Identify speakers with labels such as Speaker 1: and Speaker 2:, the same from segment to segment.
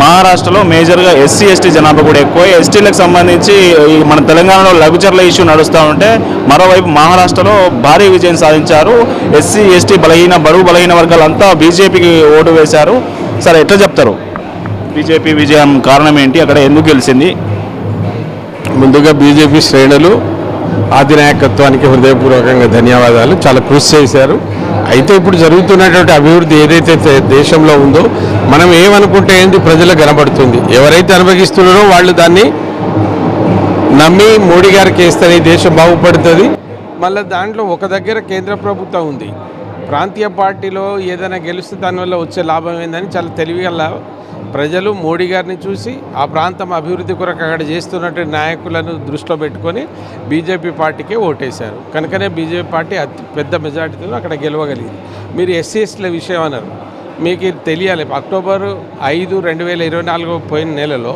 Speaker 1: మహారాష్ట్రలో మేజర్గా SC ST జనాభా కూడా ఎక్కువ. ఎస్టీలకు సంబంధించి మన తెలంగాణలో లఘుచర్ల ఇష్యూ నడుస్తూ ఉంటే మరోవైపు మహారాష్ట్రలో భారీ విజయం సాధించారు. ఎస్సీ ఎస్టీ బలహీన బరువు బలహీన వర్గాలంతా బీజేపీకి ఓటు వేశారు. సరే ఎట్లా చెప్తారు? బీజేపీ విజయం కారణం ఏంటి? అక్కడ ఎందుకు గెలిచింది?
Speaker 2: ముందుగా బీజేపీ శ్రేణులు అధినాయకత్వానికి హృదయపూర్వకంగా ధన్యవాదాలు. చాలా కృషి చేశారు. అయితే ఇప్పుడు జరుగుతున్నటువంటి అభివృద్ధి ఏదైతే దేశంలో ఉందో మనం ఏమనుకుంటే ఏంటి ప్రజలకు కనబడుతుంది. ఎవరైతే అనుభవిస్తున్నారో వాళ్ళు దాన్ని నమ్మి మోడీ గారికి వేస్తే ఈ దేశం బాగుపడుతుంది. మళ్ళీ దాంట్లో ఒక దగ్గర కేంద్ర ప్రభుత్వం ఉంది. ప్రాంతీయ పార్టీలో ఏదైనా గెలిస్తే దానివల్ల వచ్చే లాభం ఏందని చాలా తెలివిగల ప్రజలు మోడీ గారిని చూసి ఆ ప్రాంతం అభివృద్ధి కొరకు అక్కడ చేస్తున్నటువంటి నాయకులను దృష్టిలో పెట్టుకొని బీజేపీ పార్టీకే ఓటేశారు. కనుకనే బీజేపీ పార్టీ అతి పెద్ద మెజార్టీతో అక్కడ గెలవగలిగింది. మీరు ఎస్సీఎస్ల విషయం అన్నారు. మీకు ఇది తెలియాలి. అక్టోబర్ ఐదు రెండు వేల ఇరవై నాలుగు పోయిన నెలలో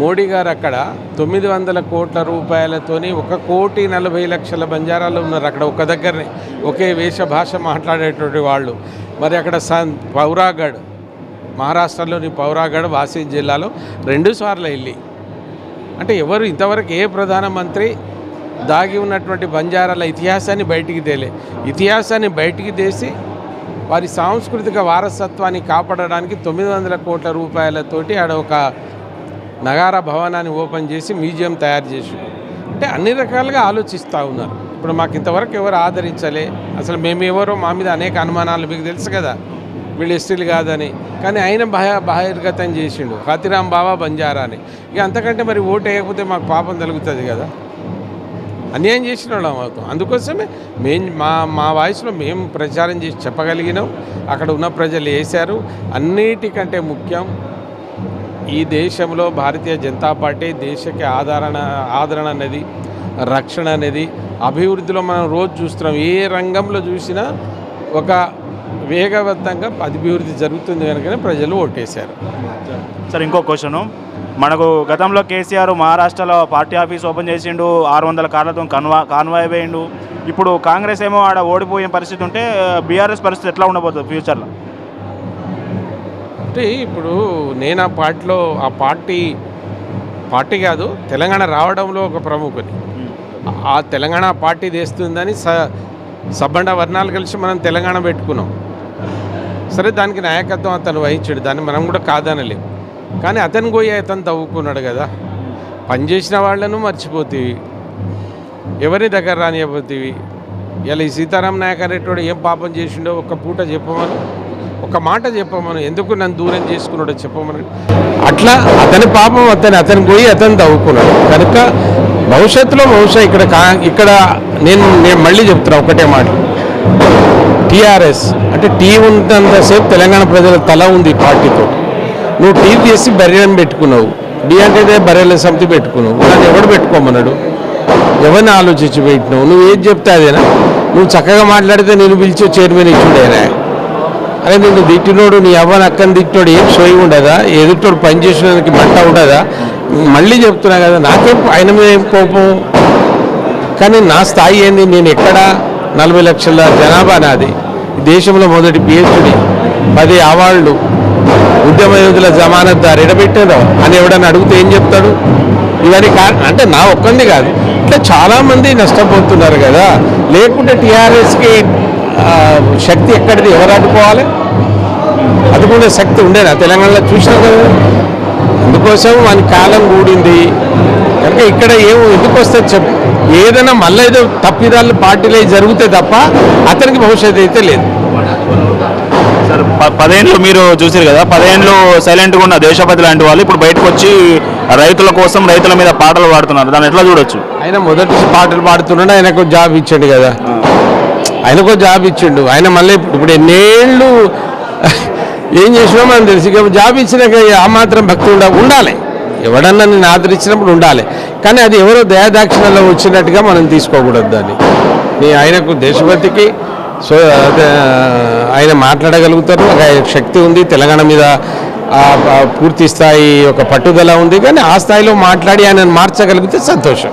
Speaker 2: మోడీ గారు అక్కడ తొమ్మిది వందల కోట్ల రూపాయలతోని ఒక కోటి నలభై లక్షల బంజారాలు ఉన్నారు అక్కడ ఒక దగ్గరనే. ఒకే వేష భాష మాట్లాడేటువంటి వాళ్ళు. మరి అక్కడ సన్ పౌరాగఢ్ మహారాష్ట్రలోని పౌరాగఢ్ వాసీ జిల్లాలో రెండు సార్లు వెళ్ళి. అంటే ఎవరు ఇంతవరకు ఏ ప్రధానమంత్రి దాగి ఉన్నటువంటి బంజారాల ఇతిహాసాన్ని బయటికి తేలే. ఇతిహాసాన్ని బయటికి తీసి వారి సాంస్కృతిక వారసత్వాన్ని కాపాడడానికి తొమ్మిది వందల కోట్ల రూపాయలతోటి ఆడ ఒక నగార భవనాన్ని ఓపెన్ చేసి మ్యూజియం తయారు చేసి. అంటే అన్ని రకాలుగా ఆలోచిస్తూ ఉన్నారు. ఇప్పుడు మాకు ఇంతవరకు ఎవరు ఆదరించలే. అసలు మేము ఎవరో మా మీద అనేక అనుమానాలు మీకు తెలుసు కదా. వీళ్ళు ఎస్టీలు కాదని. కానీ ఆయన బహ బహిర్గతం చేసిండు. హతిరామ్ బాబా బంజారా అని. ఇక అంతకంటే మరి ఓటు వేయకపోతే మాకు పాపం తగులుతుంది కదా. అన్యాయం చేసిన వాళ్ళం అవుతాం అందుకోసమే మేం మా మా వాయిస్లో మేము ప్రచారం చేసి చెప్పగలిగినాం. అక్కడ ఉన్న ప్రజలు వేశారు. అన్నిటికంటే ముఖ్యం ఈ దేశంలో భారతీయ జనతా పార్టీ దేశకి ఆదరణ ఆదరణ అనేది రక్షణ అనేది అభివృద్ధిలో మనం రోజు చూస్తున్నాం. ఏ రంగంలో చూసినా ఒక వేగవంతంగా అభివృద్ధి జరుగుతుంది కనుకనే ప్రజలు ఓటేశారు.
Speaker 1: సరే ఇంకో క్వశ్చను మనకు గతంలో కేసీఆర్ మహారాష్ట్రలో పార్టీ ఆఫీస్ ఓపెన్ చేసిండు ఆరు వందల కార్లతో కన్వా కాన్వాయ్ వేయండు. ఇప్పుడు కాంగ్రెస్ ఏమో ఆడ ఓడిపోయిన పరిస్థితి ఉంటే బీఆర్ఎస్ పరిస్థితి ఎట్లా ఉండబోతుంది ఫ్యూచర్లో?
Speaker 2: అంటే ఇప్పుడు నేను ఆ పార్టీలో ఆ పార్టీ పార్టీ కాదు తెలంగాణ రావడంలో ఒక ప్రముఖుని. ఆ తెలంగాణ పార్టీ తెస్తుందని స సబ్బండ వర్ణాలు కలిసి మనం తెలంగాణ పెట్టుకున్నాం. సరే దానికి నాయకత్వం అతను వహించాడు. దాన్ని మనం కూడా కాదనలేం. కానీ అతను పోయి అతను తవ్వుకున్నాడు కదా. పనిచేసిన వాళ్ళను మర్చిపోతీవి. ఎవరి దగ్గర రానియబోతీవి? ఇలా ఈ సీతారాం నాయక్ అనేటోడు ఏం పాపం చేసిండో ఒక పూట చెప్పమను. ఒక మాట చెప్పమను. ఎందుకు నన్ను దూరం చేసుకున్నాడో చెప్పమని. అట్లా అతని పాపం అతని అతని పోయి అతను తవ్వుకున్నాడు. కనుక భవిష్యత్తులో బహుశా ఇక్కడ కా ఇక్కడ నేను నేను మళ్ళీ చెప్తున్నా ఒకటే మాట. టీఆర్ఎస్ అంటే టీ ఉన్నంతసేపు తెలంగాణ ప్రజల తల ఉంది పార్టీతో. నువ్వు టీ తీసి బర్రెలను పెట్టుకున్నావు. డి అంటే బర్రెల సమితి పెట్టుకున్నావు. దాన్ని ఎవడు పెట్టుకోమన్నాడు? ఎవరిని ఆలోచించి పెట్టినావు? నువ్వు ఏది చెప్తే అదేనా? నువ్వు చక్కగా మాట్లాడితే నేను పిలిచి చైర్మన్ ఇచ్చుడేనా? అరే నేను తిట్టినోడు నీ అవ్వని అక్కని తిట్టినోడు ఏం సోయి ఉండదా? ఎదుటోడు పని చేసినందుకు మంట ఉండదా? మళ్ళీ చెప్తున్నా కదా నాకేం ఆయన మీద ఏం కోపం? కానీ నా స్థాయి ఏంది? నేను ఎక్కడ? నలభై లక్షల జనాభా నాది. దేశంలో మొదటి పిహెచ్డి పది అవార్డులు. ఉద్యమ యోధుల జమానత్దారు ఎడబెట్టారో. అని ఎవడన్నా అడిగితే ఏం చెప్తాడు? ఇవన్నీ కా అంటే నా ఒక్కంది కాదు. ఇట్లా చాలామంది నష్టపోతున్నారు కదా. లేకుంటే టీఆర్ఎస్కి శక్తి ఎక్కడిది? ఎవరు అడ్డుకోవాలి అడ్డుకునే శక్తి ఉండేనా? తెలంగాణలో చూసినా కదా. అందుకోసం మన కాలం కూడింది కనుక ఇక్కడ ఏం ఎందుకు వస్తే చెప్పు ఏదైనా మళ్ళీ ఏదో తప్పిదాలు పార్టీలో జరిగితే తప్ప అతనికి భవిష్యత్తు అయితే లేదు.
Speaker 1: సార్ ప- పదేండ్లు మీరు చూసారు కదా పదేండ్లు సైలెంట్గా ఉన్న దేశపతి లాంటి వాళ్ళు ఇప్పుడు బయటకు వచ్చి రైతుల కోసం రైతుల మీద పాటలు పాడుతున్నారు. దాన్ని ఎట్లా చూడొచ్చు?
Speaker 2: ఆయన మొదటి పాటలు పాడుతున్నాడు ఆయనకు జాబ్ ఇచ్చాడు కదా. ఆయనకు జాబ్ ఇచ్చిండు. ఆయన మళ్ళీ ఇప్పుడు ఎన్నేళ్ళు ఏం చేసినా మనం తెలుసు. ఇక జాబ్ ఇచ్చినాక ఆ మాత్రం భక్తి ఉండ ఉండాలి. ఎవడన్నా నేను ఆదరించినప్పుడు ఉండాలి. కానీ అది ఎవరో దయాదాక్షిణలో వచ్చినట్టుగా మనం తీసుకోకూడదు దాన్ని. నీ ఆయనకు దేశభక్తికి సో ఆయన మాట్లాడగలుగుతారు. ఒక శక్తి ఉంది. తెలంగాణ మీద పూర్తి స్థాయి ఒక పట్టుదల ఉంది. కానీ ఆ స్థాయిలో మాట్లాడి ఆయనను మార్చగలిగితే సంతోషం.